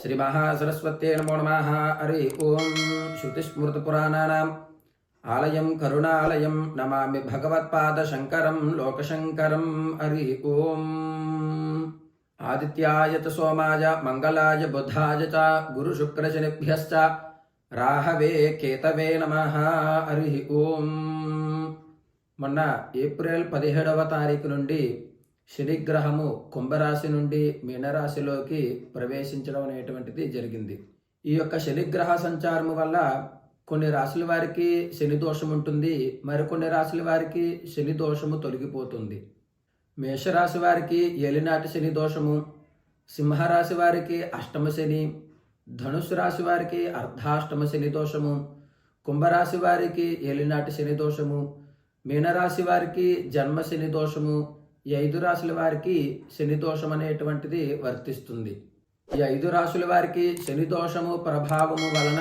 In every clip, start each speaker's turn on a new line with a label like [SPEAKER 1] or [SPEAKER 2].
[SPEAKER 1] శ్రీమహాసరస్వత్యే నమో నమ హరి ఓం శృతిస్మృతపురాణానాం ఆలయం కరుణాలయం నమామి భగవత్పాదశంకరం లోకశంకరం హరి ఓం ఆదిత్యాయ సోమాయ మంగళాయ బుధాయ చ గురుశుక్రశనిభ్యశ్చ రాహవే కేతవే నమ హరి ఓం మొన్న ఏప్రిల్ పదిహేడవ తారీఖు నుండి శనిగ్రహము కుంభరాశి నుండి మీనరాశిలోకి ప్రవేశించడం అనేటువంటిది జరిగింది. ఈ యొక్క శనిగ్రహ సంచారము వల్ల కొన్ని రాశుల వారికి శని దోషం ఉంటుంది మరికొన్ని రాశుల వారికి శని దోషము తొలగిపోతుంది. మేషరాశి వారికి ఏలినాటి శని దోషము సింహరాశి వారికి అష్టమ శని ధనుసు రాశి వారికి అర్ధాష్టమ శని దోషము కుంభరాశి వారికి ఏలినాటి శని దోషము మీనరాశి వారికి జన్మ శని దోషము ఈ ఐదు రాశుల వారికి శని దోషం అనేటువంటిది వర్తిస్తుంది. ఈ ఐదు రాశుల వారికి శని దోషము ప్రభావము వలన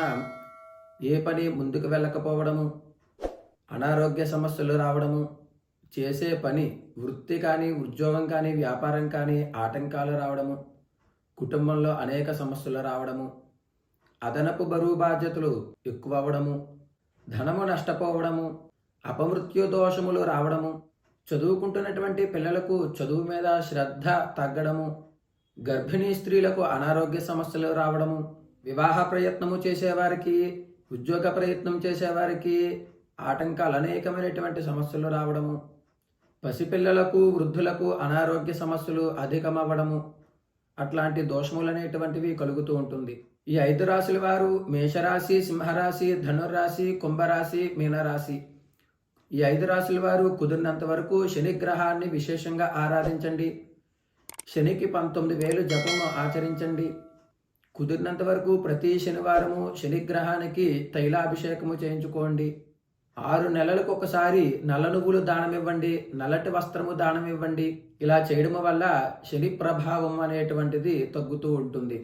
[SPEAKER 1] ఏ పని ముందుకు వెళ్ళకపోవడము అనారోగ్య సమస్యలు రావడము చేసే పని వృత్తి కానీ ఉద్యోగం కానీ వ్యాపారం కానీ ఆటంకాలు రావడము కుటుంబంలో అనేక సమస్యలు రావడము అదనపు బరువు బాధ్యతలు ఎక్కువ అవ్వడము ధనము నష్టపోవడము అపమృత్యు దోషములు రావడము చదువుకుంటున్నటువంటి పిల్లలకు చదువు మీద శ్రద్ధ తగ్గడము గర్భిణీ స్త్రీలకు అనారోగ్య సమస్యలు రావడము వివాహ ప్రయత్నము చేసేవారికి ఉద్యోగ ప్రయత్నం చేసేవారికి ఆటంకాలు అనేకమైనటువంటి సమస్యలు రావడము పసిపిల్లలకు వృద్ధులకు అనారోగ్య సమస్యలు అధికమవ్వడము అట్లాంటి దోషములు అనేటువంటివి కలుగుతూ ఉంటుంది. ఈ ఐదు రాశుల వారు మేషరాశి సింహరాశి ధనుర్రాశి కుంభరాశి మీనరాశి. ఈ ఐదు రాశుల వారు కుదిరినంత వరకు శని గ్రహాన్ని విశేషంగా ఆరాధించండి. శనికి పంతొమ్మిది వేలు జపము ఆచరించండి. కుదిరినంత వరకు ప్రతి శనివారము శనిగ్రహానికి తైలాభిషేకము చేయించుకోండి. ఆరు నెలలకు ఒకసారి నల్ల నువ్వులు దానం ఇవ్వండి నల్లటి వస్త్రము దానం ఇవ్వండి ఇలా చేయడం వల్ల శని ప్రభావం అనేటువంటిది తగ్గుతూ ఉంటుంది.